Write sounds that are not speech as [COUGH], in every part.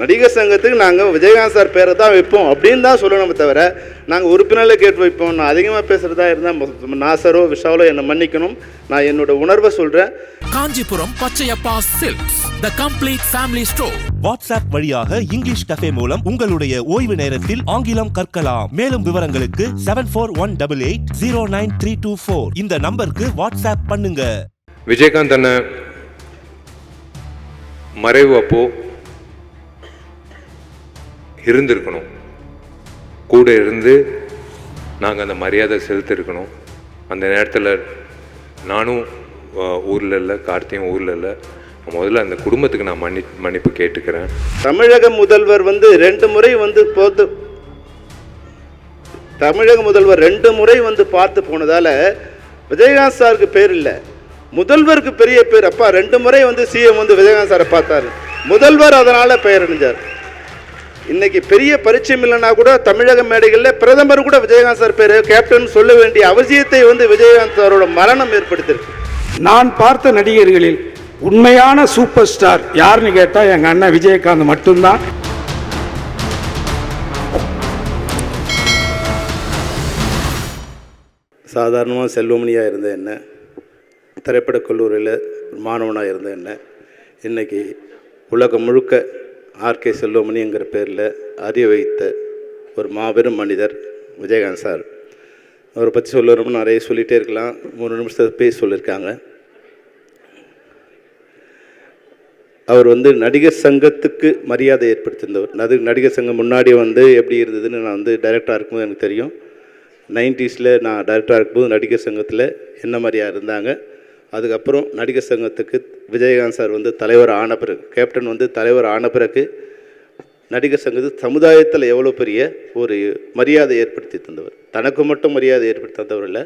நடிகர் சங்கத்துக்கு நாங்கள் விஜயகாந்த் சார் பேரை தான் வைப்போம் அப்படின்னு தான் சொல்லணுமே தவிர நாங்கள் உறுப்பினர்களை கேட்டு வைப்போம். நான் அதிகமாக பேசுகிறதா இருந்தால் நாசரோ விஷாலோ என்னை மன்னிக்கணும். நான் என்னோட உணர்வை சொல்கிறேன் Kanchipuram Pachaiyappa silks the complete family store WhatsApp வழியாக இங்கிலீஷ் கஃபே மூலம் உங்களுடைய ஓய்வு நேரத்தில் ஆங்கிலம் கற்கலாம். மேலும் விவரங்களுக்கு seven four one double eight zero nine three two four இந்த நம்பருக்கு வாட்ஸ்அப் பண்ணுங்க. விஜயகாந்த் அண்ணன் மறைவு அப்போ இருந்திருக்கணும். கூட இருந்து நாங்கள் அந்த மரியாதை செலுத்திருக்கணும். அந்த நேரத்தில் நானும் ஊரில் இல்லை கார்த்தியும் ஊரில் இல்லை முதல்ல அந்த குடும்பத்துக்கு நான் மன்னி மன்னிப்பு கேட்டுக்கிறேன். தமிழக முதல்வர் வந்து ரெண்டு முறை வந்து போத்து தமிழக முதல்வர் ரெண்டு முறை வந்து பார்த்து போனதால் விஜயகாந்த் சாருக்கு பேர் இல்லை. முதல்வருக்கு பெரிய பேர் அப்பா ரெண்டு முறை வந்து சிஎம் வந்து விஜயகாந்த் சாரை பார்த்தாரு. முதல்வர் அதனால் பெயர் அணிஞ்சார். இன்னைக்கு பெரிய பரிச்சயம் இல்லைன்னா கூட தமிழக மேடைகளில் பிரதமர் கூட விஜயகாந்த் சார் பேர் கேப்டன் சொல்ல வேண்டிய அவசியத்தை வந்து விஜயகாந்த் சாரோட மரணம் ஏற்படுத்தியிருக்கு நான் பார்த்த நடிகர்களில் உண்மையான சூப்பர் ஸ்டார் யாருன்னு கேட்டால் எங்கள் அண்ணன் விஜயகாந்த் மட்டும்தான். சாதாரணமாக செல்வமணியாக இருந்த என்ன? திரைப்படக் கல்லூரியில் மாணவனாக இருந்த என்ன? இன்னைக்கு உலகம் முழுக்க ஆர்கே செல்வமணிங்கிற பேரில் அறிய வைத்த ஒரு மாபெரும் மனிதர் விஜயகாந்த் சார். அவரை பற்றி சொல்லணும்னு நிறைய சொல்லிகிட்டே இருக்கலாம். மூணு நிமிஷத்தை பேச சொல்லியிருக்காங்க. அவர் வந்து நடிகர் சங்கத்துக்கு மரியாதை ஏற்படுத்தியிருந்தவர். அது நடிகர் சங்கம் முன்னாடி வந்து எப்படி இருந்ததுன்னு நான் வந்து டைரக்டராக இருக்கும்போது எனக்கு தெரியும். நைன்டிஸில் நான் டைரக்டராக இருக்கும்போது நடிகர் சங்கத்தில் என்ன மாதிரியாக இருந்தாங்க. அதுக்கப்புறம் நடிகர் சங்கத்துக்கு விஜயகாந்த் சார் வந்து தலைவர் ஆன பிறகு கேப்டன் வந்து தலைவர் ஆன பிறகு நடிகர் சங்கத்துக்கு சமுதாயத்தில் எவ்வளோ பெரிய ஒரு மரியாதை ஏற்படுத்தி தந்தவர். தனக்கு மட்டும் மரியாதை ஏற்படுத்தி தந்தவர் இல்லை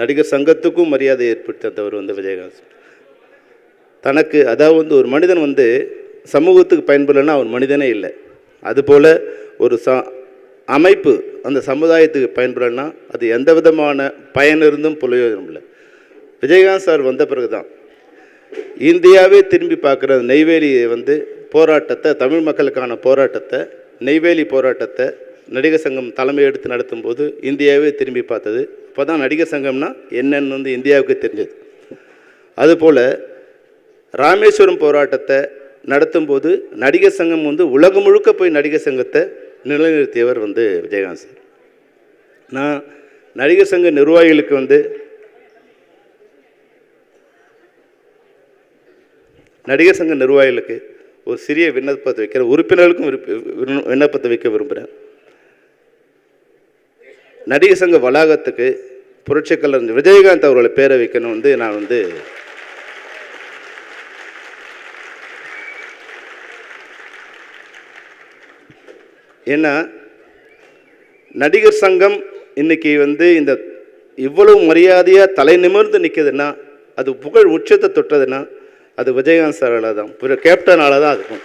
நடிகர் சங்கத்துக்கும் மரியாதை ஏற்படுத்தி தந்தவர் வந்து விஜயகாந்த் சார். தனக்கு அதாவது வந்து ஒரு மனிதன் வந்து சமூகத்துக்கு பயன்படலைன்னா அவன் மனிதனே இல்லை. அதுபோல் ஒரு ச அமைப்பு அந்த சமுதாயத்துக்கு பயன்படலைன்னா அது எந்த விதமான பயன் இருந்தும் இல்லை. விஜயகாந்த் சார் வந்த பிறகு தான் இந்தியாவே திரும்பி பார்க்குற நெய்வேலியை வந்து போராட்டத்தை தமிழ் மக்களுக்கான போராட்டத்தை நெய்வேலி போராட்டத்தை நடிகர் சங்கம் தலைமை எடுத்து நடத்தும்போது இந்தியாவே திரும்பி பார்த்தது. இப்போ தான் நடிகர் சங்கம்னா என்னன்னு வந்து இந்தியாவுக்கு தெரிஞ்சது. அதுபோல் ராமேஸ்வரம் போராட்டத்தை நடத்தும்போது நடிகர் சங்கம் வந்து உலகம் முழுக்க போய் நடிகர் சங்கத்தை நிலைநிறுத்தியவர் வந்து விஜயகாந்த் சார். நான் நடிகர் சங்க நிர்வாகிகளுக்கு வந்து நடிகர் சங்க நிர்வாகிகளுக்கு ஒரு சிறிய விண்ணப்பத்தை வைக்கிற உறுப்பினர்களுக்கும் விருப்ப- விண்ணப்பத்தை வைக்க விரும்புகிறேன். நடிகர் சங்க வளாகத்துக்கு புரட்சிக்கலைஞர் விஜயகாந்த் அவர்களை பேரை வைக்கணும் வந்து நான் வந்து ஏன்னா நடிகர் சங்கம் இன்னைக்கு வந்து இந்த இவ்வளவு மரியாதையாக தலை நிமிர்ந்து நிற்குதுன்னா அது புகழ் உச்சத்தை தொட்டதுன்னா அது விஜயகாந்த் சாரால் தான். பிற கேப்டனால தான் இருக்கும்.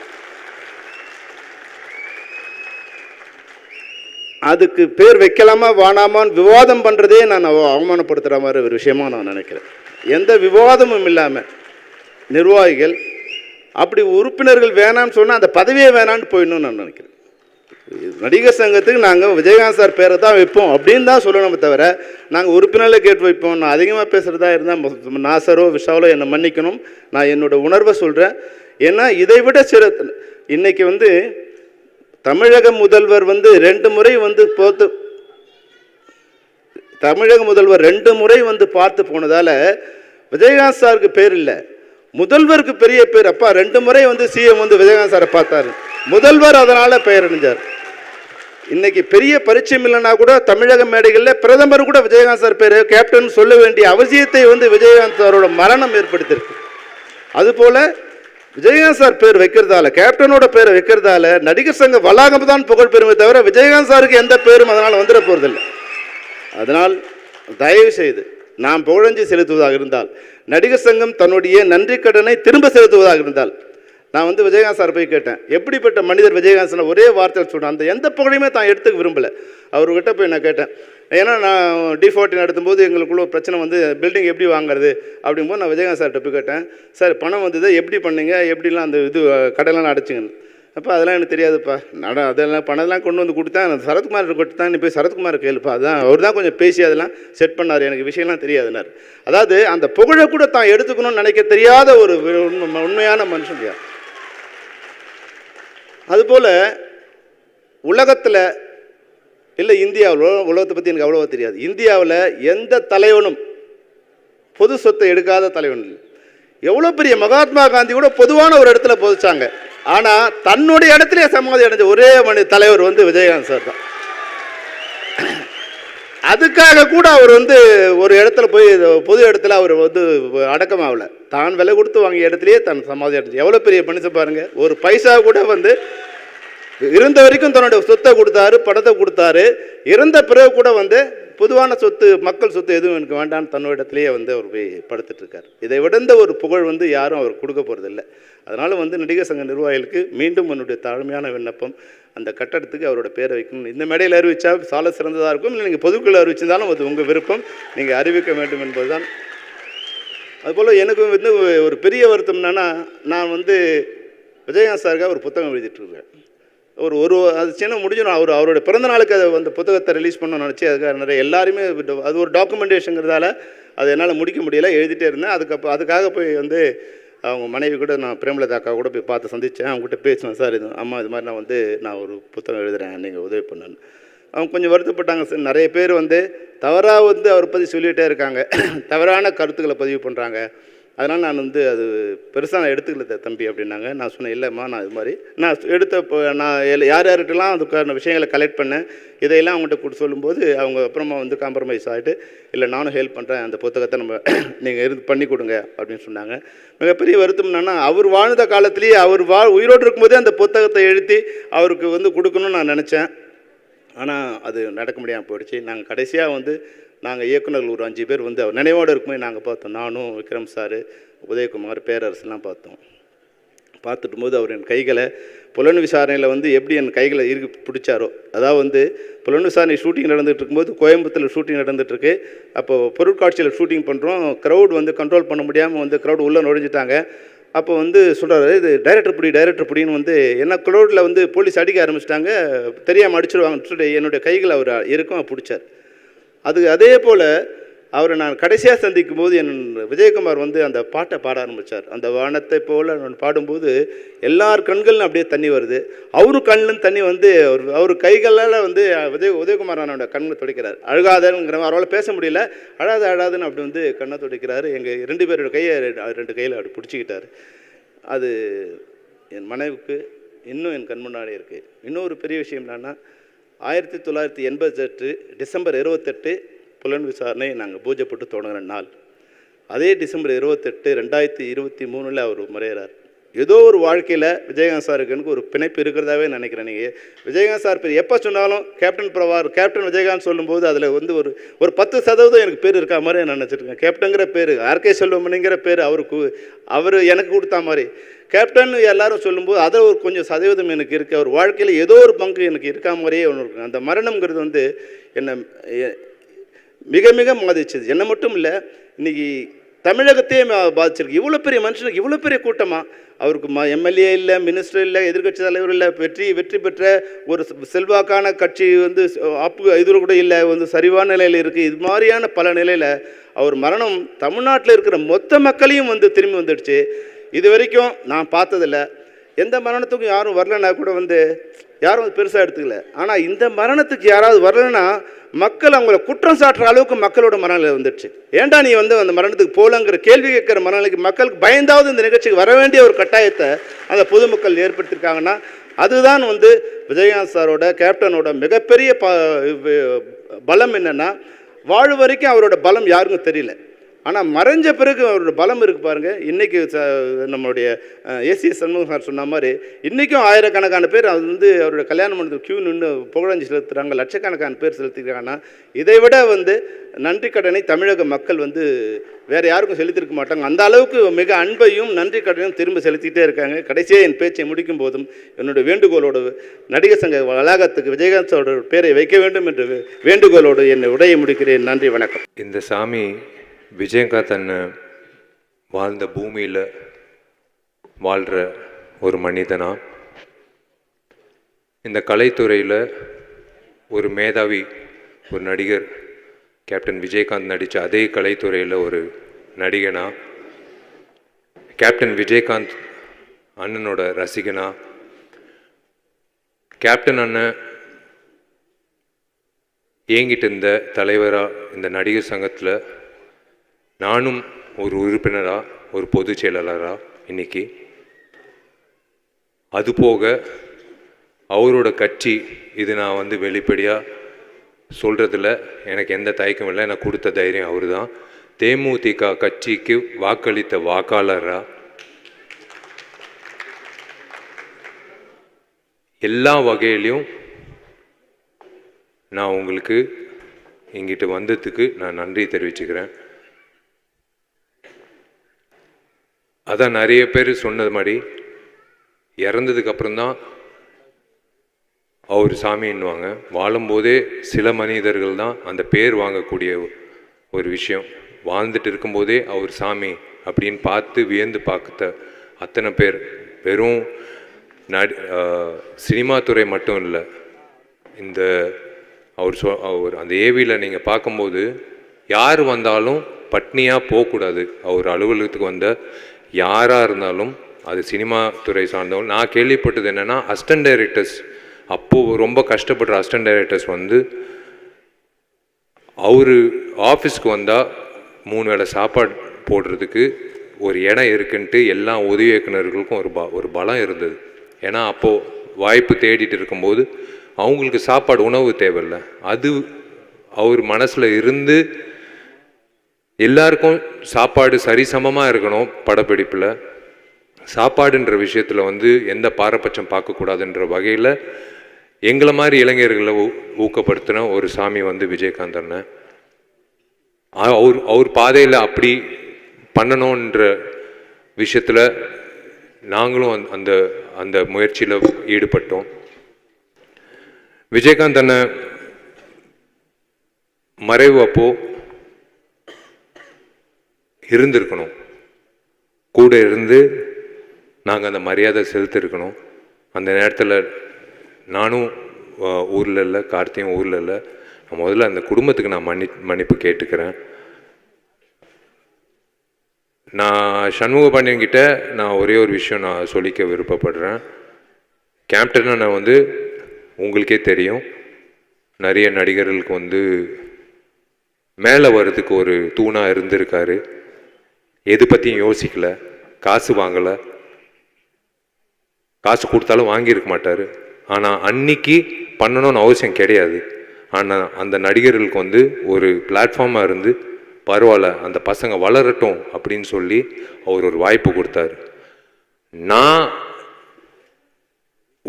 அதுக்கு பேர் வைக்கலாமா வானாமான்னு விவாதம் பண்ணுறதே நான் அவ- அவமானப்படுத்துகிற மாதிரி ஒரு விஷயமா நான் நினைக்கிறேன். எந்த விவாதமும் இல்லாமல் நிர்வாகிகள் அப்படி உறுப்பினர்கள் வேணாம்னு சொன்னால் அந்த பதவியே வேணான்னு போயிடணும்னு நான் நினைக்கிறேன். நடிகர் சங்கத்துக்கு நாங்கள் விஜயகாந்த் சார் பேரை தான் வைப்போம் அப்படின்னு தான் சொல்லணுமே தவிர நாங்கள் உறுப்பினர்களை கேட்டு வைப்போம். நான் அதிகமாக பேசுகிறதா இருந்தால் நாசரோ விஷாலோ என்னை மன்னிக்கணும். நான் என்னோட உணர்வை சொல்கிறேன் ஏன்னா இதை விட சிற இன்றைக்கி வந்து தமிழக முதல்வர் வந்து ரெண்டு முறை வந்து போத்து தமிழக முதல்வர் ரெண்டு முறை வந்து பார்த்து போனதால் விஜயகாந்த் சாருக்கு பேர் இல்லை. முதல்வருக்கு பெரிய பேர். அப்பா ரெண்டு முறை வந்து சிஎம் வந்து விஜயகாந்த் சாரை பார்த்தாரு. முதல்வர் அதனால் பெயர் அணிஞ்சார் இன்னைக்கு பெரிய பரிச்சயம் இல்லைன்னா கூட தமிழக மேடைகளில் பிரதமர் கூட விஜயகாந்த் சார் பேர் கேப்டன் சொல்ல வேண்டிய அவசியத்தை வந்து விஜயகாந்த் சாரோட மரணம் ஏற்படுத்தியிருக்கு. அதுபோல் விஜயகாந்த் சார் பேர் வைக்கிறதால கேப்டனோட பேரை வைக்கிறதால நடிகர் சங்க வளாகம் தான் புகழ் பெறுமே தவிர விஜயகாந்த் சாருக்கு எந்த பேரும் அதனால் வந்துட போகிறதில்லை அதனால் தயவு செய்து நாம் புகழஞ்சி செலுத்துவதாக இருந்தால் நடிகர் சங்கம் தன்னுடைய நன்றி கடனை திரும்ப செலுத்துவதாக இருந்தால் நான் வந்து விஜயகாந்த் சார் போய் கேட்டேன் எப்படிப்பட்ட மனிதர் விஜயகாந்த் சார்? ஒரே வார்த்தையில் சொன்னேன் அந்த எந்த புகழையுமே தான் எடுத்துக்க விரும்பலை. அவர்கிட்ட போய் நான் கேட்டேன். ஏன்னா நான் டி ஃபோர்ட்டி நடத்தும்போது எங்களுக்குள்ள ஒரு பிரச்சனை வந்து பில்டிங் எப்படி வாங்குறது அப்படிங்கும்போது நான் விஜயகாந்த் சார்கிட்ட போய் கேட்டேன். சார் பணம் வந்தது எப்படி பண்ணீங்க? எப்படிலாம் அந்த இது கடையெல்லாம் அடைச்சிங்கன்னு. அப்போ அதெல்லாம் எனக்கு தெரியாதுப்பா. நட அதெல்லாம் பணம்லாம் கொண்டு வந்து கொடுத்தேன் சரத்குமார் கொடுத்து தான் நீ போய் சரத்குமார் கேளுப்பா. அதான் அவர் தான் கொஞ்சம் பேசி அதெல்லாம் செட் பண்ணார். எனக்கு விஷயம்லாம் தெரியாதுனார் அதாவது அந்த புகழை கூட தான் எடுத்துக்கணும்னு நினைக்க தெரியாத ஒரு உண்மையான மனுஷன் யார்? அதுபோல் உலகத்தில் இல்லை இந்தியாவில் உலகத்தை பற்றி எனக்கு அவ்வளோவா தெரியாது. இந்தியாவில் எந்த தலைவனும் பொது சொத்தை எடுக்காத தலைவன் இல்லை. எவ்வளோ பெரிய மகாத்மா காந்தி கூட பொதுவான ஒரு இடத்துல பொதிச்சாங்க. ஆனால் தன்னுடைய இடத்துல சமாதி அடைஞ்ச ஒரே மனி தலைவர் வந்து விஜயகாந்த் சார் தான். அதுக்காக கூட அவர் வந்து ஒரு இடத்துல போய் பொது இடத்துல அவர் வந்து அடக்கமாகலை. தான் விலை கொடுத்து வாங்கிய இடத்துலையே தன் சமாதி அடைஞ்சு எவ்வளோ பெரிய மனுஷன் பாருங்கள் ஒரு பைசா கூட வந்து இருந்த வரைக்கும் தன்னுடைய சொத்தை கொடுத்தாரு பணத்தை கொடுத்தாரு. இறந்த பிறகு கூட வந்து பொதுவான சொத்து மக்கள் சொத்து எதுவும் எனக்கு வேண்டாம்னு தன்னிடத்திலேயே வந்து அவர் போய் படுத்துட்ருக்கார் இதை விடந்த ஒரு புகழ் வந்து யாரும் அவர் கொடுக்க போகிறதில்ல அதனால் வந்து நடிகர் சங்க நிர்வாகிகளுக்கு மீண்டும் என்னுடைய தாழ்மையான விண்ணப்பம் அந்த கட்டடத்துக்கு அவரோட பேரை வைக்கணும். இந்த மேடையில் அறிவிச்சா சால சிறந்ததாக இருக்கும்? இல்லை நீங்கள் பொதுக்குழு அறிவிச்சிருந்தாலும் அது உங்கள் விருப்பம். நீங்கள் அறிவிக்க வேண்டும் என்பதுதான் அதுபோல் எனக்கு வந்து ஒரு பெரிய வருத்தம் என்னென்னா நான் வந்து விஜயகாந்த் சாருக்காக ஒரு புத்தகம் எழுதிட்டுருக்கேன். ஒரு ஒரு அது சின்ன முடிஞ்சிடும். அவர் அவரோட பிறந்த நாளுக்கு அதை அந்த புத்தகத்தை ரிலீஸ் பண்ணணும்னு நினச்சி அதுக்காக நிறைய எல்லாருமே அது ஒரு டாக்குமெண்டேஷனுங்கிறதால அது என்னால் முடிக்க முடியல எழுதிட்டே இருந்தேன். அதுக்கப்புறம் அதுக்காக போய் வந்து அவங்க மனைவி கூட நான் பிரேமலதா அக்கா கூட போய் பார்த்து சந்தித்தேன் அவங்ககிட்ட பேசினேன் சார் இது அம்மா இது மாதிரி நான் வந்து நான் ஒரு புத்தகம் எழுதுகிறேன் நீங்கள் உதவி பண்ணுன்னு அவங்க கொஞ்சம் வருத்தப்பட்டாங்க சார். நிறைய பேர் வந்து தவறாக வந்து அவரை பற்றி சொல்லிகிட்டே இருக்காங்க. [CLEARS THROAT] தவறான கருத்துக்களை பதிவு பண்ணுறாங்க அதனால் நான் வந்து அது பெருசாக நான் எடுத்துக்கல தம்பி அப்படின்னாங்க. நான் சொன்னேன் இல்லைம்மா நான் இது மாதிரி நான் எடுத்த இப்போ நான் யார் யார்கிட்டலாம் அதுக்கான விஷயங்களை கலெக்ட் பண்ணேன். இதையெல்லாம் அவங்ககிட்ட கொடுத்து சொல்லும்போது அவங்க அப்புறமா வந்து காம்ப்ரமைஸ் ஆகிட்டு இல்லை நானும் ஹெல்ப் பண்ணுறேன் அந்த புத்தகத்தை நம்ம [CLEARS THROAT] நீங்கள் இருந்து பண்ணி கொடுங்க அப்படின்னு சொன்னாங்க. மிகப்பெரிய வருத்தம் என்னென்னா அவர் வாழ்ந்த காலத்திலேயே அவர் வா உயிரோடு இருக்கும்போதே அந்த புத்தகத்தை எழுதி அவருக்கு வந்து கொடுக்கணும்னு நான் நினச்சேன். ஆனால் அது நடக்க முடியாமல் போயிடுச்சு. நாங்கள் கடைசியாக வந்து நாங்கள் இயக்குனர்கள் ஒரு அஞ்சு பேர் வந்து நினைவோடு இருக்கும்போது நாங்கள் பார்த்தோம். நானும் விக்ரம் சார் உதயகுமார் பேரரசுலாம் பார்த்தோம். பார்த்துட்டும் போது அவர் என் கைகளை புலன் விசாரணையில் வந்து எப்படி என் கைகளை இருக்கு பிடிச்சாரோ அதாவது வந்து புலன் விசாரணை ஷூட்டிங் நடந்துகிட்டு இருக்கும்போது கோயம்புத்தூரில் ஷூட்டிங் நடந்துகிட்ருக்கு அப்போது பொருட்காட்சியில் ஷூட்டிங் பண்ணுறோம் க்ரௌட் வந்து கண்ட்ரோல் பண்ண முடியாமல் வந்து க்ரௌட் உள்ளே நுழைஞ்சிட்டாங்க. அப்போ வந்து சொல்கிறாரு இது டைரக்டர் பிடி டைரக்டர் பிடின்னு வந்து என்ன குளோடில் வந்து போலீஸ் அடிக்க ஆரம்பிச்சிட்டாங்க தெரியாமல் அடிச்சிருவாங்கன்னு சொல்லிட்டு என்னுடைய கைகளை அவர் இருக்கும் பிடிச்சார். அது அதே போல் அவரை நான் கடைசியாக சந்திக்கும் போது என் விஜயகுமார் வந்து அந்த பாட்டை பாட ஆரம்பித்தார் அந்த வானத்தை போல் நான் பாடும்போது எல்லார் கண்களும் அப்படியே தண்ணி வருது. அவரு கண்ணிலும் தண்ணி வந்து அவர் அவர் கைகளால் வந்து விஜய் உதயகுமார் அண்ணனோட கண்ணை துடைக்கிறார். அழுகாதங்கிற அவரால் பேச முடியல. அழாத அழாதுன்னு அப்படி வந்து கண்ணை துடைக்கிறார். எங்கள் ரெண்டு பேரோட கையை ரெண்டு கையில் அப்படி பிடிச்சிக்கிட்டார். அது என் மனைவிக்கு இன்னும் என் கண் முன்னாடி இருக்குது இன்னொரு பெரிய விஷயம் என்னென்னா ஆயிரத்தி தொள்ளாயிரத்தி எண்பத்தெட்டு டிசம்பர் இருபத்தெட்டு புலன் விசாரணை நாங்கள் பூஜை போட்டு தொடங்குற நாள். அதே டிசம்பர் இருபத்தெட்டு ரெண்டாயிரத்தி இருபத்தி மூணில் அவர் மறையிறார். ஏதோ ஒரு வாழ்க்கையில் விஜயகாந்த் சாருக்கு எனக்கு ஒரு பிணைப்பு இருக்கிறதாவே நினைக்கிறேன் நீங்கள் விஜயகாந்த் சார் பேர் எப்போ சொன்னாலும் கேப்டன் பிரபார் கேப்டன் விஜயகாந்த் சொல்லும்போது அதில் வந்து ஒரு ஒரு பத்து சதவீதம் எனக்கு பேர் இருக்கா மாதிரி நான் நினச்சிருக்கேன். கேப்டனுங்கிற பேர் ஆர்கே செல்வமணிங்கிற பேர் அவருக்கு அவர் எனக்கு கொடுத்தா மாதிரி. கேப்டன் எல்லாரும் சொல்லும்போது அதை ஒரு கொஞ்சம் சதவீதம் எனக்கு இருக்குது அவர் வாழ்க்கையில் ஏதோ ஒரு பங்கு எனக்கு இருக்கா மாதிரியே ஒன்று இருக்கு. அந்த மரணம்ங்கிறது வந்து என்னை மிக மிக பாதிச்சது என்னை மட்டும் இல்லை இன்னைக்கு தமிழகத்தையே பாதிச்சிருக்கு. இவ்வளோ பெரிய மனுஷனுக்கு இவ்வளோ பெரிய கூட்டமாக அவருக்கு ம எம்எல்ஏ இல்லை மினிஸ்டர் இல்லை எதிர்க்கட்சி தலைவர் இல்லை வெற்றி வெற்றி பெற்ற ஒரு செல்வாக்கான கட்சி வந்து அப்பு இதில் கூட இல்லை வந்து சரிவான நிலையில் இருக்குது இது மாதிரியான பல நிலையில் அவர் மரணம் தமிழ்நாட்டில் இருக்கிற மொத்த மக்களையும் வந்து திரும்பி வந்துடுச்சு. இது வரைக்கும் நான் பார்த்ததில்ல. எந்த மரணத்துக்கும் யாரும் வரலன்னா கூட வந்து யாரும் அது பெருசாக எடுத்துக்கல. ஆனால் இந்த மரணத்துக்கு யாராவது வரலன்னா மக்கள் அவங்கள குற்றம் சாட்டுற அளவுக்கு மக்களோட மனநிலை வந்துடுச்சு. ஏன்டா நீ வந்து அந்த மரணத்துக்கு போகலங்கிற கேள்வி கேட்குற மனநிலைக்கு மக்களுக்கு பயந்தாவது இந்த நிகழ்ச்சிக்கு வர வேண்டிய ஒரு கட்டாயத்தை அந்த பொதுமக்கள் ஏற்படுத்தியிருக்காங்கன்னா அதுதான் வந்து விஜயகாந்த் சாரோட கேப்டனோட மிகப்பெரிய ப பலம் என்னென்னா வாழ் வரைக்கும் அவரோட பலம் யாருக்கும் தெரியல. ஆனால் மறைஞ்ச பிறகு அவரோட பலம் இருக்கு பாருங்கள் இன்றைக்கி ச- நம்மளுடைய ஏசி சண்முகம் சார் சொன்ன மாதிரி இன்றைக்கும் ஆயிரக்கணக்கான பேர் அது வந்து அவரோட கல்யாணம் மண்டபத்தில் க்யூ நின்று புகழஞ்சு செலுத்துகிறாங்க லட்சக்கணக்கான பேர் செலுத்திக்கிறாங்கன்னா இதை விட வந்து நன்றி கடனை தமிழக மக்கள் வந்து வேறு யாருக்கும் செலுத்திருக்க மாட்டாங்க. அந்த அளவுக்கு மிக அன்பையும் நன்றி கடனையும் திரும்ப செலுத்திட்டே இருக்காங்க. கடைசியாக என் பேச்சை முடிக்கும் போதும் என்னுடைய வேண்டுகோளோடு நடிகர் சங்க வளாகத்துக்கு விஜயகாந்தோட பேரை வைக்க வேண்டும் என்று வேண்டுகோளோடு என்னை உடையை முடிக்கிறேன். நன்றி வணக்கம். இந்த சாமி விஜயகாந்த் அண்ணன் வாழ்ந்த பூமியில் வாழ்கிற ஒரு மனிதனா இந்த கலைத்துறையில் ஒரு மேதாவி ஒரு நடிகர் கேப்டன் விஜயகாந்த் நடித்த அதே கலைத்துறையில் ஒரு நடிகனா கேப்டன் விஜயகாந்த் அண்ணனோட ரசிகனா கேப்டன் அண்ணன் ஏங்கிட்டு இருந்த தலைவராக இந்த நடிகர் சங்கத்தில் நானும் ஒரு உறுப்பினராக ஒரு பொதுச் செயலாளராக இன்னைக்கு. அதுபோக அவரோட கட்சி இது நான் வந்து வெளிப்படையாக சொல்கிறதுல எனக்கு எந்த தயக்கமும் இல்லை. எனக்கு கொடுத்த தைரியம் அவர் தான் தேமுதிக கட்சிக்கு வாக்களித்த வாக்காளராக எல்லா வகையிலையும் நான் உங்களுக்கு இங்கிட்டு வந்ததுக்கு நான் நன்றி தெரிவிச்சுக்கிறேன். அதான் நிறைய பேர் சொன்னது மாதிரி இறந்ததுக்கப்புறம் தான் அவர் சாமின்னுவாங்க வாழும்போதே சில மனிதர்கள் தான் அந்த பேர் வாங்கக்கூடிய ஒரு விஷயம். வாழ்ந்துட்டு இருக்கும்போதே அவர் சாமி அப்படின்னு பார்த்து வியந்து பார்த்த அத்தனை பேர். வெறும் நடி சினிமா துறை மட்டும் இல்லை இந்த அவர் சொ அவர் அந்த ஏவியில் நீங்கள் பார்க்கும்போது யார் வந்தாலும் பட்னியாக போகக்கூடாது. அவர் அலுவலகத்துக்கு வந்த யாராக இருந்தாலும் அது சினிமா துறை சார்ந்தவங்க நான் கேள்விப்பட்டது என்னென்னா அஸ்டன் டைரக்டர்ஸ் அப்போது ரொம்ப கஷ்டப்படுற அஸ்டன் டைரக்டர்ஸ் வந்து அவர் ஆஃபீஸ்க்கு வந்தால் மூணு வேளை சாப்பாடு போடுறதுக்கு ஒரு இடம் இருக்குன்ட்டு எல்லா உதவி இயக்குநர்களுக்கும் ஒரு ப ஒரு பலம் இருந்தது. ஏன்னா அப்போது வாய்ப்பு தேடிட்டு இருக்கும்போது அவங்களுக்கு சாப்பாடு உணவு தேவையில்ல. அது அவர் மனசில் இருந்து எல்லாருக்கும் சாப்பாடு சரிசமமாக இருக்கணும் படப்பிடிப்பில். சாப்பாடுன்ற விஷயத்தில் வந்து எந்த பாரபட்சம் பார்க்கக்கூடாதுன்ற வகையில் எங்களை மாதிரி இளைஞர்களை ஊ ஊக்கப்படுத்தின ஒரு சாமி வந்து விஜயகாந்த் அண்ணன் அவர் அவர் பாதையில் அப்படி பண்ணணுன்ற விஷயத்தில் நாங்களும் அந்த- அந்த அந்த முயற்சியில் ஈடுபட்டோம். விஜயகாந்த் அண்ணன் மறைவு அப்போது இருந்திருக்கணும். கூட இருந்து நாங்கள் அந்த மரியாதை செலுத்திருக்கணும். அந்த நேரத்தில் நானும் ஊரில் இல்லை கார்த்தியும் ஊரில் இல்லை நான் முதல்ல அந்த குடும்பத்துக்கு நான் மன்னி மன்னிப்பு கேட்டுக்கிறேன். நான் சண்முக பாண்டியன்கிட்ட நான் ஒரே ஒரு விஷயம் நான் சொல்லிக்க விருப்பப்படுறேன். கேப்டன் நான் வந்து உங்களுக்கே தெரியும். நிறைய நடிகர்களுக்கு வந்து மேலே வர்றதுக்கு ஒரு தூணாக இருந்திருக்காரு. எது பற்றியும் யோசிக்கல காசு வாங்கலை. காசு கொடுத்தாலும் வாங்கியிருக்க மாட்டார். ஆனால் அன்னைக்கு பண்ணணும்னு அவசியம் கிடையாது. ஆனால் அந்த நடிகர்களுக்கு வந்து ஒரு பிளாட்ஃபார்மாக இருந்து பரவாயில்ல அந்த பசங்க வளரட்டும் அப்படின்னு சொல்லி அவர் ஒரு வாய்ப்பு கொடுத்தாரு. நான்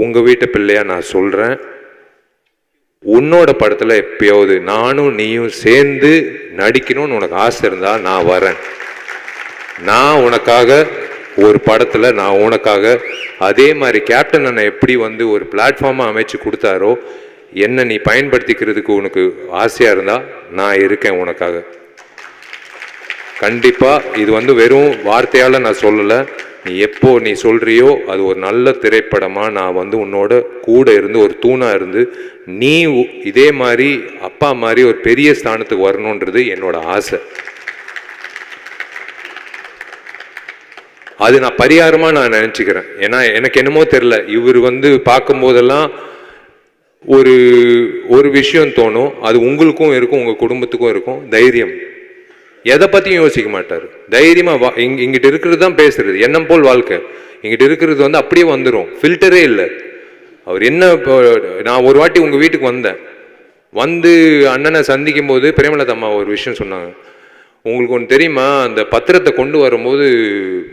உங்கள் வீட்டு பிள்ளையாக நான் சொல்கிறேன் உன்னோட படத்தில் எப்பயாவது நானும் நீயும் சேர்ந்து நடிக்கணும்னு உனக்கு ஆசை இருந்தால் நான் வரேன். நான் உனக்காக ஒரு படத்தில் நான் உனக்காக அதே மாதிரி கேப்டன் அண்ணன் எப்படி வந்து ஒரு பிளாட்ஃபார்மாக அமைச்சு கொடுத்தாரோ என்னை நீ பயன்படுத்திக்கிறதுக்கு உனக்கு ஆசையாக இருந்தால் நான் இருக்கேன் உனக்காக. கண்டிப்பாக இது வந்து வெறும் வார்த்தையால் நான் சொல்லலை. நீ எப்போ நீ சொல்கிறியோ அது ஒரு நல்ல திரைப்படமாக நான் வந்து உன்னோட கூட இருந்து ஒரு தூணாக இருந்து நீ இதே மாதிரி அப்பா மாதிரி ஒரு பெரிய ஸ்தானத்துக்கு வரணுன்றது என்னோட ஆசை. அது நான் பரிகாரமாக நான் நினச்சிக்கிறேன். ஏன்னா எனக்கு என்னமோ தெரில இவர் வந்து பார்க்கும்போதெல்லாம் ஒரு ஒரு விஷயம் தோணும். அது உங்களுக்கும் இருக்கும் உங்கள் குடும்பத்துக்கும் இருக்கும். தைரியம். எதை பற்றியும் யோசிக்க மாட்டார். தைரியமாக வா இங் இங்கிட்ட இருக்கிறது தான் பேசுறது. எண்ணம் போல் வாழ்க்கை. இங்கிட்ட இருக்கிறது வந்து அப்படியே வந்துடும் ஃபில்டரே இல்லை. அவர் என்ன இப்போ நான் ஒரு வாட்டி உங்கள் வீட்டுக்கு வந்தேன். வந்து அண்ணனை சந்திக்கும் போது பிரேமலதா அம்மா ஒரு விஷயம் சொன்னாங்க. உங்களுக்கு ஒன்று தெரியுமா? அந்த பத்திரத்தை கொண்டு வரும்போது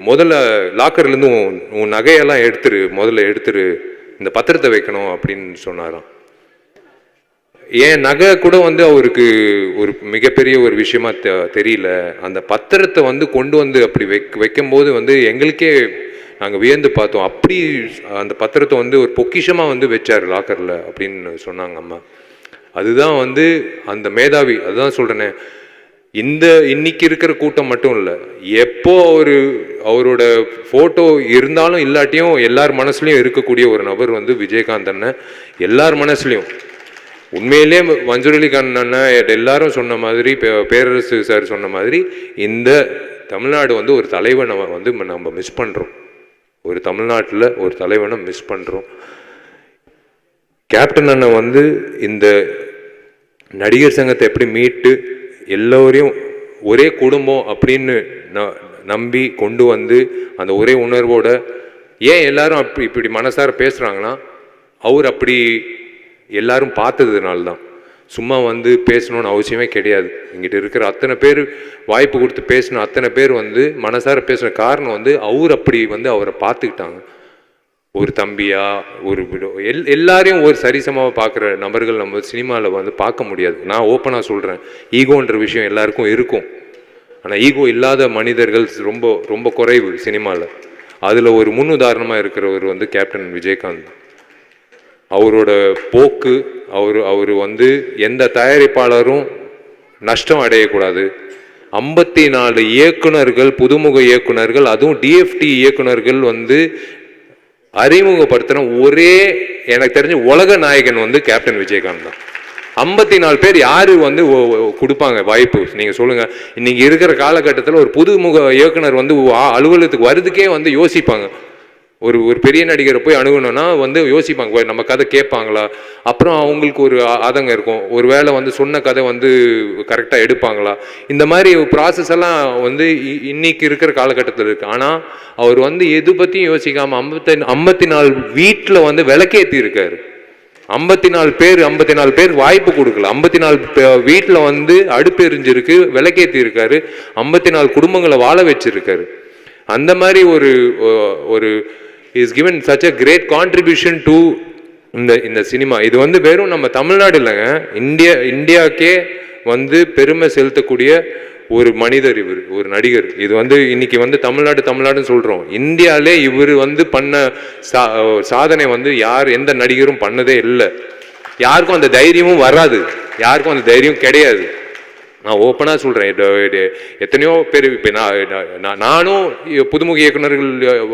முதல்ல லாக்கர்லேருந்து உன் உன் நகையெல்லாம் எடுத்துரு முதல்ல எடுத்துரு இந்த பத்திரத்தை வைக்கணும் அப்படின்னு சொன்னாராம். ஏன் நகை கூட வந்து அவருக்கு ஒரு மிகப்பெரிய ஒரு விஷயமா தெ- தெரியல. அந்த பத்திரத்தை வந்து கொண்டு வந்து அப்படி வைக்க வைக்கும்போது வந்து எங்களுக்கே நாங்கள் வியந்து பார்த்தோம். அப்படி அந்த பத்திரத்தை வந்து ஒரு பொக்கிஷமாக வந்து வச்சார் லாக்கரில் அப்படின்னு சொன்னாங்க அம்மா. அதுதான் வந்து அந்த மேதாவி அதுதான் சொல்கிறேனே இந்த இன்னைக்கு இருக்கிற கூட்டம் மட்டும் இல்லை எப்போ ஒரு அவரோட ஃபோட்டோ இருந்தாலும் இல்லாட்டியும் எல்லார் மனசுலையும் இருக்கக்கூடிய ஒரு நபர் வந்து விஜயகாந்த் அண்ணன். எல்லார் மனசுலையும். உண்மையிலே மஞ்சுரலி அண்ணன் எல்லாரும் சொன்ன மாதிரி பே- பேரரசு சார் சொன்ன மாதிரி இந்த தமிழ்நாடு வந்து ஒரு தலைவனை வந்து நம்ம மிஸ் பண்ணுறோம் ஒரு தமிழ்நாட்டில் ஒரு தலைவனை மிஸ் பண்ணுறோம் கேப்டன் அண்ணன் வந்து இந்த நடிகர் சங்கத்தை எப்படி மீட்டு எல்லோரையும் ஒரே குடும்பம் அப்படின்னு ந- நம்பி கொண்டு வந்து அந்த ஒரே உணர்வோட ஏன் எல்லாரும் அப்படி இப்படி மனசார பேசுகிறாங்கன்னா அவர் அப்படி எல்லாரும் பார்த்ததுனால தான் சும்மா வந்து பேசணும்னு அவசியமே கிடையாது. இங்கிட்ட இருக்கிற அத்தனை பேர் வாய்ப்பு கொடுத்து பேசின அத்தனை பேர் வந்து மனசார பேசுன காரணம் வந்து அவர் அப்படி வந்து அவரை பார்த்துக்கிட்டாங்க. ஒரு தம்பியா ஒரு எல் எல்லாரையும் ஒரு சரிசமாக பார்க்குற நபர்கள் நம்ம சினிமாவில் வந்து பார்க்க முடியாது. நான் ஓப்பனாக சொல்கிறேன் ஈகோன்ற விஷயம் எல்லாருக்கும் இருக்கும். ஆனால் ஈகோ இல்லாத மனிதர்கள் ரொம்ப ரொம்ப குறைவு சினிமாவில் அதில் ஒரு முன் உதாரணமாக இருக்கிறவர் வந்து கேப்டன் விஜயகாந்த். அவரோட போக்கு அவர் அவர் வந்து எந்த தயாரிப்பாளரும் நஷ்டம் அடையக்கூடாது. ஐம்பத்தி நாலு இயக்குனர்கள் புதுமுக இயக்குனர்கள் அதுவும் டிஎஃப்டி இயக்குனர்கள் வந்து அறிமுகப்படுத்தின ஒரே எனக்கு தெரிஞ்ச உலக நாயகன் வந்து கேப்டன் விஜயகாந்த் தான். ஐம்பத்தி நாலு பேர் யார் வந்து கொடுப்பாங்க வாய்ப்பு? நீங்கள் சொல்லுங்கள் இன்றைக்கி இருக்கிற காலகட்டத்தில் ஒரு புதுமுக இயக்குனர் வந்து அலுவலகத்துக்கு வர்றதுக்கே வந்து யோசிப்பாங்க. ஒரு ஒரு பெரிய நடிகரை போய் அணுகணும்னா வந்து யோசிப்பாங்க நம்ம கதை கேட்பாங்களா? அப்புறம் அவங்களுக்கு ஒரு ஆதங்கம் இருக்கும். ஒரு வேளை வந்து சொன்ன கதை வந்து கரெக்டாக எடுப்பாங்களா? இந்த மாதிரி ப்ராசஸ் எல்லாம் வந்து இ- இன்னைக்கு இருக்கிற காலகட்டத்தில் இருக்குது ஆனால் அவர் வந்து எது பற்றியும் யோசிக்காமல் ஐம்பத்தி ஐம்பத்தி நாலு வீட்டில் வந்து விளக்கேற்றி இருக்காரு ஐம்பத்தி நாலு பேர் ஐம்பத்தி நாலு பேர் வாய்ப்பு கொடுக்கல. ஐம்பத்தி நாலு வீட்டில் வந்து அடுப்பு எரிஞ்சிருக்கு விளக்கேற்றி இருக்காரு ஐம்பத்தி நாலு குடும்பங்களை வாழ வச்சிருக்காரு. அந்த மாதிரி ஒரு ஒரு is given such a great contribution to இந்த இந்த சினிமா இது வந்து வெறும் நம்ம தமிழ்நாடு இல்லைங்க. இந்தியா இந்தியாவுக்கே வந்து பெருமை செலுத்தக்கூடிய ஒரு மனிதர் இவர் ஒரு நடிகர். இது வந்து இன்னைக்கு வந்து தமிழ்நாடு தமிழ்நாடுன்னு சொல்கிறோம் இந்தியாவிலே இவர் வந்து பண்ண சா சாதனை வந்து யார் எந்த நடிகரும் பண்ணதே இல்லை. யாருக்கும் அந்த தைரியமும் வராது. யாருக்கும் அந்த தைரியம் கிடையாது. நான் ஓப்பனாக சொல்கிறேன் எத்தனையோ பேர் இப்போ நான் நானும் புதுமுக இயக்குனர்கள்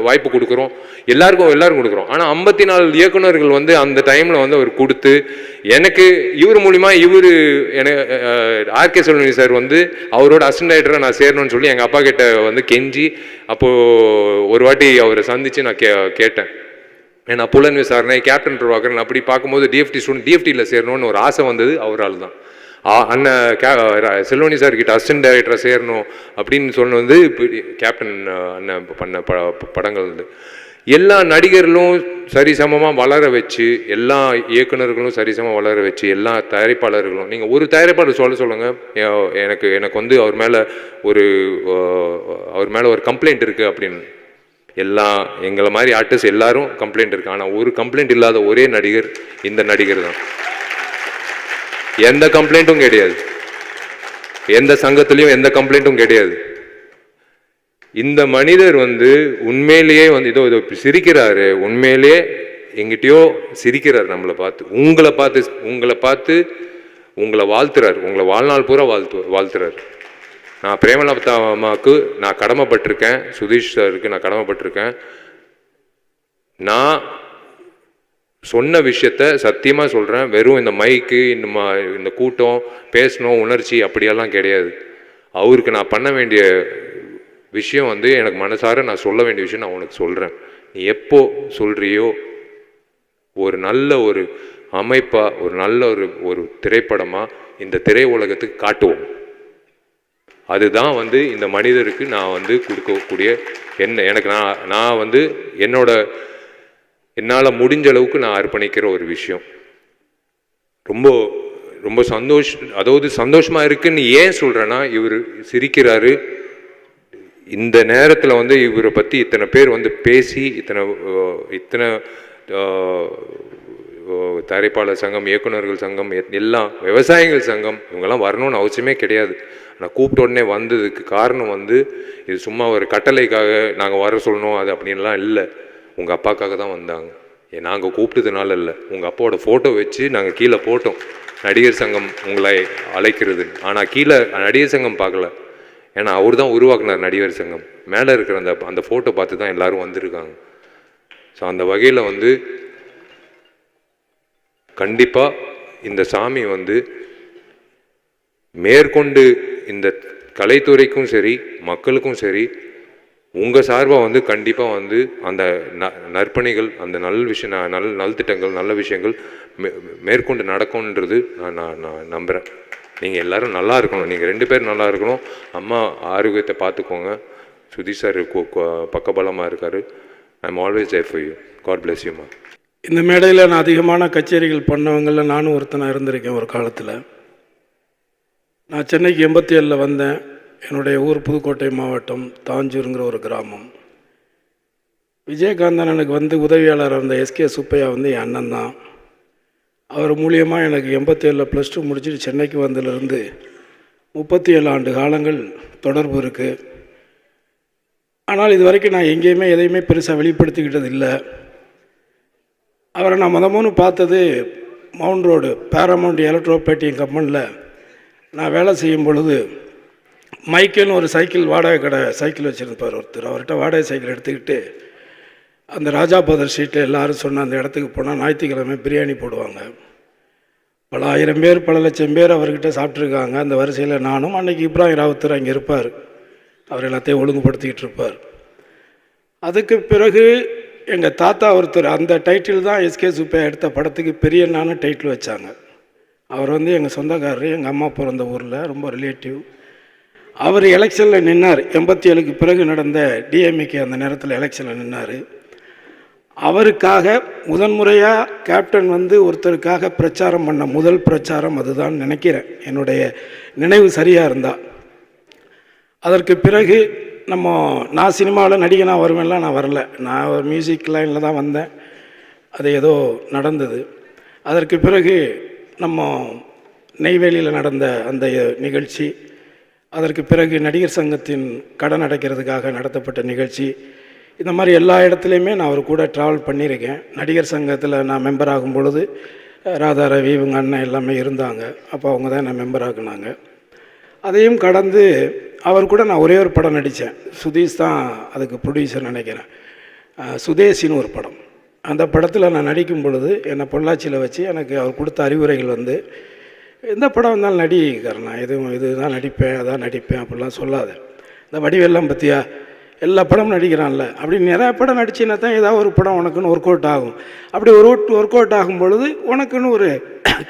வாய்ப்பு கொடுக்குறோம். எல்லாருக்கும் எல்லாரும் கொடுக்குறோம். ஆனால் ஐம்பத்தி நாலு இயக்குனர்கள் வந்து அந்த டைமில் வந்து அவர் கொடுத்து எனக்கு இவர் மூலிமா இவர் எனக்கு ஆர்கே செல்வனி சார் வந்து அவரோட அசிஸ்டன்ட் டைரக்டராக நான் சேரணும்னு சொல்லி எங்கள் அப்பா கிட்ட வந்து கெஞ்சி அப்போது ஒரு வாட்டி அவரை சந்தித்து நான் கே கேட்டேன். ஏன்னா புலன் விசாரணை கேப்டன் பிரபாகரன் அப்படி பார்க்கும்போது டிஎஃப்டி ஸ்டூடெண்ட் டிஎஃப்டியில் சேரணும்னு ஒரு ஆசை வந்தது அவரால் தான். அண்ணன் கே செல்வனி சார் கிட்ட அசிஸ்டன்ட் டைரக்டரை சேரணும் அப்படின்னு சொன்ன வந்து இப்படி கேப்டன் அண்ணன் பண்ண ப படங்கள் வந்து. எல்லா நடிகர்களும் சரிசமமாக வளர வச்சு எல்லா இயக்குனர்களும் சரிசமமாக வளர வச்சு எல்லா தயாரிப்பாளர்களும் நீங்கள் ஒரு தயாரிப்பாளர் சொல்ல சொல்லுங்கள் எனக்கு எனக்கு வந்து அவர் மேலே ஒரு அவர் மேலே ஒரு கம்ப்ளைண்ட் இருக்குது அப்படின்னு. எல்லா எங்களை மாதிரி ஆர்டிஸ்ட் எல்லாரும் கம்ப்ளைண்ட் இருக்கு. ஆனால் ஒரு கம்ப்ளைண்ட் இல்லாத ஒரே நடிகர் இந்த நடிகர் தான். எந்த கம்ப்ளைண்ட்டும் கிடையாது. எந்த சங்கத்துலேயும் எந்த கம்ப்ளைண்ட்டும் கிடையாது. இந்த மனிதர் வந்து உண்மையிலேயே வந்து இதோ இதோ சிரிக்கிறாரு. உண்மையிலேயே எங்கிட்டயோ சிரிக்கிறார் நம்மளை பார்த்து. உங்களை பார்த்து உங்களை பார்த்து உங்களை வாழ்த்துறாரு. உங்களை வாழ்நாள் பூரா வாழ்த்து வாழ்த்துறாரு. நான் பிரேமலதா அம்மாவுக்கு நான் கடமைப்பட்டிருக்கேன். சுதீஷ் சாருக்கு நான் கடமைப்பட்டிருக்கேன். நான் சொன்ன விஷயத்த சத்தியமாக சொல்கிறேன் வெறும் இந்த மைக்கு இந்த மா இந்த கூட்டம் பேசணும் உணர்ச்சி அப்படியெல்லாம் கிடையாது. அவருக்கு நான் பண்ண வேண்டிய விஷயம் வந்து எனக்கு மனசார நான் சொல்ல வேண்டிய விஷயம் நான் உனக்கு சொல்கிறேன் நீ எப்போ சொல்கிறியோ ஒரு நல்ல ஒரு அமைப்பாக ஒரு நல்ல ஒரு ஒரு திரைப்படமாக இந்த திரை உலகத்துக்கு காட்டுவோம். அதுதான் வந்து இந்த மனிதருக்கு நான் வந்து கொடுக்கக்கூடிய என்ன எனக்கு நான் நான் வந்து என்னோட என்னால் முடிஞ்ச அளவுக்கு நான் அர்ப்பணிக்கிற ஒரு விஷயம். ரொம்ப ரொம்ப சந்தோஷ் அதாவது சந்தோஷமாக இருக்குன்னு ஏன் சொல்கிறேன்னா இவர் சிரிக்கிறாரு. இந்த நேரத்தில் வந்து இவரை பற்றி இத்தனை பேர் வந்து பேசி இத்தனை இத்தனை தயாரிப்பாளர் சங்கம் இயக்குனர்கள் சங்கம் எல்லாம் விவசாயிகள் சங்கம் இவங்கெல்லாம் வரணும்னு அவசியமே கிடையாது. ஆனால் கூப்பிட்ட உடனே வந்ததுக்கு காரணம் வந்து இது சும்மா ஒரு கட்டளைக்காக நாங்கள் வர சொல்லணும் அது அப்படின்லாம் இல்லை. உங்கள் அப்பாக்காக தான் வந்தாங்க. நாங்கள் கூப்பிட்டதுனால இல்லை. உங்கள் அப்பாவோட ஃபோட்டோ வச்சு நாங்கள் கீழே போட்டோம். நடிகர் சங்கம் உங்களை அழைக்கிறது. ஆனால் கீழே நடிகர் சங்கம் பார்க்கல. ஏன்னா அவர் தான் உருவாக்குனார் நடிகர் சங்கம். மேலே இருக்கிற அந்த அந்த ஃபோட்டோ பார்த்து தான் எல்லாரும் வந்திருக்காங்க. ஸோ அந்த வகையில் வந்து கண்டிப்பாக இந்த சாமி வந்து மேற்கொண்டு இந்த கலைத்துறைக்கும் சரி மக்களுக்கும் சரி உங்கள் சார்பாக வந்து கண்டிப்பாக வந்து அந்த ந நற்பணிகள் அந்த நல் விஷயம் நல் நல்திட்டங்கள் நல்ல விஷயங்கள் மே மேற்கொண்டு நடக்கும்ன்றது நான் நான் நான் நம்புகிறேன் நீங்கள் எல்லோரும் நல்லா இருக்கணும். நீங்கள் ரெண்டு பேரும் நல்லா இருக்கணும். அம்மா ஆரோக்கியத்தை பார்த்துக்கோங்க. சுதி சார் பக்கபலமாக இருக்கார். I am always there for you God bless யூமா இந்த மேடையில் நான் அதிகமான கச்சேரிகள் பண்ணவங்களில் நானும் ஒருத்தனாக இருந்திருக்கேன் ஒரு காலத்தில். நான் சென்னைக்கு எண்பத்தி ஏழில் வந்தேன். என்னுடைய ஊர் புதுக்கோட்டை மாவட்டம் தாஞ்சூருங்கிற ஒரு கிராமம். விஜயகாந்தன் எனக்கு வந்து உதவியாளர் இருந்த எஸ்கே சுப்பையா வந்து என் அண்ணன் தான். அவர் மூலியமாக எனக்கு எண்பத்தேழில் ப்ளஸ் டூ முடிச்சுட்டு சென்னைக்கு வந்ததுலேருந்து முப்பத்தி ஏழு ஆண்டு காலங்கள் தொடர்பு இருக்குது ஆனால் இது வரைக்கும் நான் எங்கேயுமே எதையுமே பெருசாக வெளிப்படுத்திக்கிட்டது இல்லை. அவரை நான் முத மூணு பார்த்தது மவுண்ட் ரோடு பேரமௌண்ட் எலக்ட்ரோபேட்டிங் கம்பெனியில் நான் வேலை செய்யும் பொழுது மைக்கேல்னு ஒரு சைக்கிள் வாடகை கடை சைக்கிள் வச்சுருப்பார் ஒருத்தர். அவர்கிட்ட வாடகை சைக்கிள் எடுத்துக்கிட்டு அந்த ராஜா பதர் ஸ்ட்ரீட்டில் எல்லாரும் சொன்ன அந்த இடத்துக்கு போனால் ஞாயிற்றுக்கிழமை பிரியாணி போடுவாங்க. பல ஆயிரம் பேர் பல லட்சம் பேர் அவர்கிட்ட சாப்பிட்ருக்காங்க அந்த வரிசையில் நானும் அன்றைக்கி இப்ராஹிம் ராவுத்தர் அங்கே இருப்பார். அவர் எல்லாத்தையும் ஒழுங்குபடுத்திக்கிட்டு இருப்பார். அதுக்கு பிறகு எங்கள் தாத்தா ஒருத்தர் அந்த டைட்டில் தான் எஸ்கே சுப்பையா எடுத்த படத்துக்கு பெரியண்ணான்னு டைட்டில் வச்சாங்க. அவர் வந்து எங்கள் சொந்தக்காரர் எங்கள் அம்மா பிறந்த ஊரில் ரொம்ப ரிலேட்டிவ் அவர் எலெக்ஷனில் நின்னார். எண்பத்தி ஏழுக்கு பிறகு நடந்த டிஎம்ஏக்கு அந்த நேரத்தில் எலெக்ஷனில் நின்னார். அவருக்காக முதன்முறையாக கேப்டன் வந்து ஒருத்தருக்காக பிரச்சாரம் பண்ண முதல் பிரச்சாரம் அதுதான் நினைக்கிறேன். என்னுடைய நினைவு சரியாக இருந்தால் அதற்கு பிறகு நம்ம நான் சினிமாவில் நடிகனாக வருவேன்லாம் நான் வரல. நான் ஒரு மியூசிக் லைனில் தான் வந்தேன். அது ஏதோ நடந்தது. அதற்கு பிறகு நம்ம நெய்வேலியில் நடந்த அந்த நிகழ்ச்சி அதற்கு பிறகு நடிகர் சங்கத்தின் கடன் அடைக்கிறதுக்காக நடத்தப்பட்ட நிகழ்ச்சி. இந்த மாதிரி எல்லா இடத்துலையுமே நான் அவர் கூட ட்ராவல் பண்ணியிருக்கேன். நடிகர் சங்கத்தில் நான் மெம்பர் ஆகும் பொழுது ராதா ரவி இவங்க அண்ணன் எல்லாமே இருந்தாங்க. அப்போ அவங்க தான் என்னை மெம்பர் ஆக்குனாங்க. அதையும் கடந்து அவர் கூட நான் ஒரே ஒரு படம் நடித்தேன். சுதீஷ் தான் அதுக்கு ப்ரொடியூசர் நினைக்கிறேன். சுதேசின்னு ஒரு படம். அந்த படத்தில் நான் நடிக்கும் பொழுது என்னை பொள்ளாச்சியில் வச்சு எனக்கு அவர் கொடுத்த அறிவுரைகள் வந்து எந்த படம் வந்தாலும் நடிகர் நான் எதுவும் இதுதான் நடிப்பேன் அதான் நடிப்பேன் அப்படிலாம் சொல்லாத. இந்த வடிவெல்லாம் பற்றியா எல்லா படமும் நடிக்கிறான்ல. அப்படி நிறையா படம் நடிச்சின்னா தான் ஏதாவது ஒரு படம் உனக்குன்னு ஒர்க் அவுட் ஆகும். அப்படி ஒரு ஒர்க் அவுட் ஆகும் பொழுது உனக்குன்னு ஒரு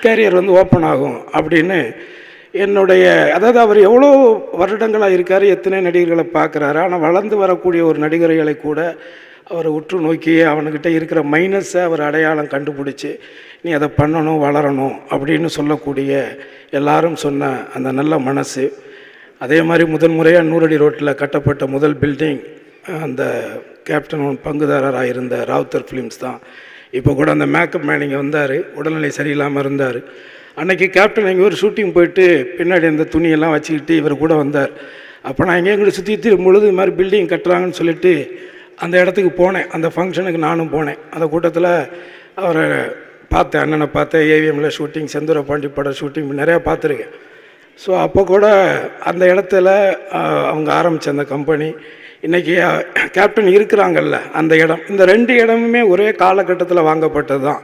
கேரியர் வந்து ஓப்பன் ஆகும் அப்படின்னு என்னுடைய அதாவது அவர் எவ்வளோ வருடங்களாக இருக்கார் எத்தனை நடிகர்களை பார்க்குறாரு ஆனால் வளர்ந்து வரக்கூடிய ஒரு நடிகர்களை கூட அவரை உற்று நோக்கி அவனுக்கிட்ட இருக்கிற மைனஸை அவர் அடையாளம் கண்டுபிடிச்சி நீ அதை பண்ணணும் வளரணும் அப்படின்னு சொல்லக்கூடிய எல்லாரும் சொன்ன அந்த நல்ல மனசு. அதே மாதிரி முதல் முறையாக நூறடி ரோட்டில் கட்டப்பட்ட முதல் பில்டிங் அந்த கேப்டன் ஒன் பங்குதாரராக இருந்த ராவுத்தர் ஃபிலிம்ஸ் தான். இப்போ கூட அந்த மேக்கப் மேன் இங்கே வந்தார் உடல்நிலை சரியில்லாமல் இருந்தார். அன்றைக்கி கேப்டன் எங்கே ஒரு ஷூட்டிங் போயிட்டு பின்னாடி அந்த துணியெல்லாம் வச்சுக்கிட்டு இவர் கூட வந்தார். அப்போ நான் எங்கே எங்கிட்ட சுற்றி திரும்பும் பொழுது இது மாதிரி பில்டிங் கட்டுறாங்கன்னு சொல்லிட்டு அந்த இடத்துக்கு போனேன். அந்த ஃபங்க்ஷனுக்கு நானும் போனேன். அந்த கூட்டத்தில் அவரை பார்த்தேன் அண்ணனை பார்த்தேன் ஏவிஎம்மில் ஷூட்டிங் செந்தூர பாண்டி படம் ஷூட்டிங் நிறையா பார்த்துருக்கேன். ஸோ அப்போ கூட அந்த இடத்துல அவங்க ஆரம்பித்த அந்த கம்பெனி இன்றைக்கி கேப்டன் இருக்கிறாங்கல்ல அந்த இடம். இந்த ரெண்டு இடமுமே ஒரே காலகட்டத்தில் வாங்கப்பட்டது தான்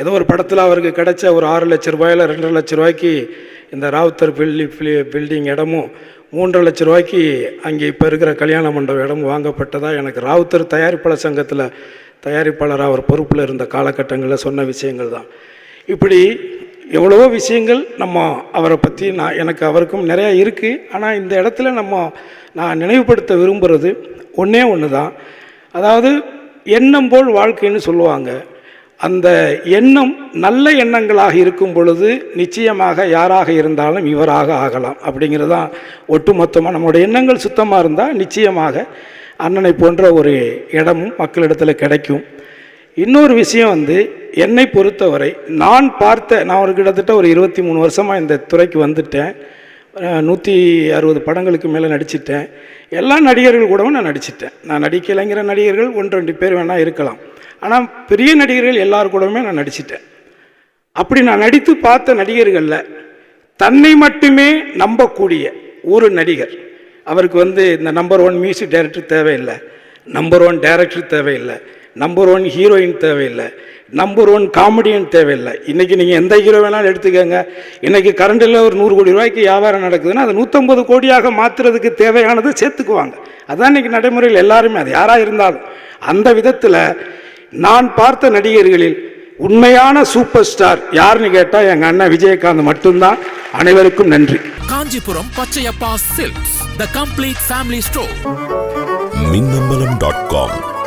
ஏதோ ஒரு படத்தில் அவருக்கு கிடைச்ச ஒரு ஆறு லட்ச ரூபாயில் ரெண்டரை லட்ச ரூபாய்க்கு இந்த ராவுத்தர் பில்டி பில்டிங் இடமும் மூன்றரை லட்ச ரூபாய்க்கு அங்கே இப்போ இருக்கிற கல்யாண மண்டபம் இடம் வாங்கப்பட்டதாக எனக்கு ராவுத்தர் தயாரிப்பாளர் சங்கத்தில் தயாரிப்பாளராக அவர் பொறுப்பில் இருந்த காலகட்டங்களில் சொன்ன விஷயங்கள் தான். இப்படி எவ்வளவோ விஷயங்கள் நம்ம அவரை பற்றி நான் எனக்கு அவருக்கும் நிறையா இருக்குது ஆனால் இந்த இடத்துல நம்ம நான் நினைவுபடுத்த விரும்புகிறது ஒன்றே ஒன்று தான் அதாவது எண்ணம் போல் வாழ்க்கைன்னு சொல்லுவாங்க. அந்த எண்ணம் நல்ல எண்ணங்களாக இருக்கும் பொழுது நிச்சயமாக யாராக இருந்தாலும் இவராக ஆகலாம். அப்படிங்கிறது தான் ஒட்டுமொத்தமாக நம்மளுடைய எண்ணங்கள் சுத்தமாக இருந்தால் நிச்சயமாக அண்ணனை போன்ற ஒரு இடமும் மக்களிடத்தில் கிடைக்கும். இன்னொரு விஷயம் வந்து என்னை பொறுத்தவரை நான் பார்த்த நான் ஒரு கிட்டத்தட்ட ஒரு இருபத்தி மூணு வருஷமாக இந்த துறைக்கு வந்துட்டேன். நூற்றி அறுபது படங்களுக்கு மேலே நடிச்சிட்டேன். எல்லா நடிகர்கள் கூடவும் நான் நடிச்சிட்டேன். நான் நடிக்கலைங்கிற நடிகர்கள் ஒன்று ரெண்டு பேர் வேணால் இருக்கலாம். ஆனால் பெரிய நடிகர்கள் எல்லார் கூடவுமே நான் நடிச்சிட்டேன். அப்படி நான் நடித்து பார்த்த நடிகர்களில் தன்னை மட்டுமே நம்பக்கூடிய ஒரு நடிகர் அவருக்கு வந்து இந்த நம்பர் ஒன் மியூசிக் டைரக்டர் தேவையில்லை நம்பர் ஒன் டைரக்டர் தேவையில்லை நம்பர் ஒன் ஹீரோயின் தேவையில்லை. நம்பர் ஒன் காமெடியன் தேவையில்லை. இன்றைக்கி நீங்கள் எந்த ஹீரோ வேணாலும் எடுத்துக்கோங்க. இன்றைக்கி கரண்டில் ஒரு நூறு கோடி ரூபாய்க்கு வியாபாரம் நடக்குதுன்னா அது நூற்றம்பது கோடியாக மாற்றுறதுக்கு தேவையானது சேர்த்துக்குவாங்க. அதான் இன்றைக்கி நடைமுறையில் எல்லாருமே அது யாராக இருந்தாலும். அந்த விதத்தில் நான் பார்த்த நடிகர்களில் உண்மையான சூப்பர் ஸ்டார் யாருன்னு கேட்டால் எங்கள் அண்ணன் விஜயகாந்த் மட்டும்தான். அனைவருக்கும் நன்றி. Kanchipuram Pachaiyappa silks the complete family store Minnambalam dot com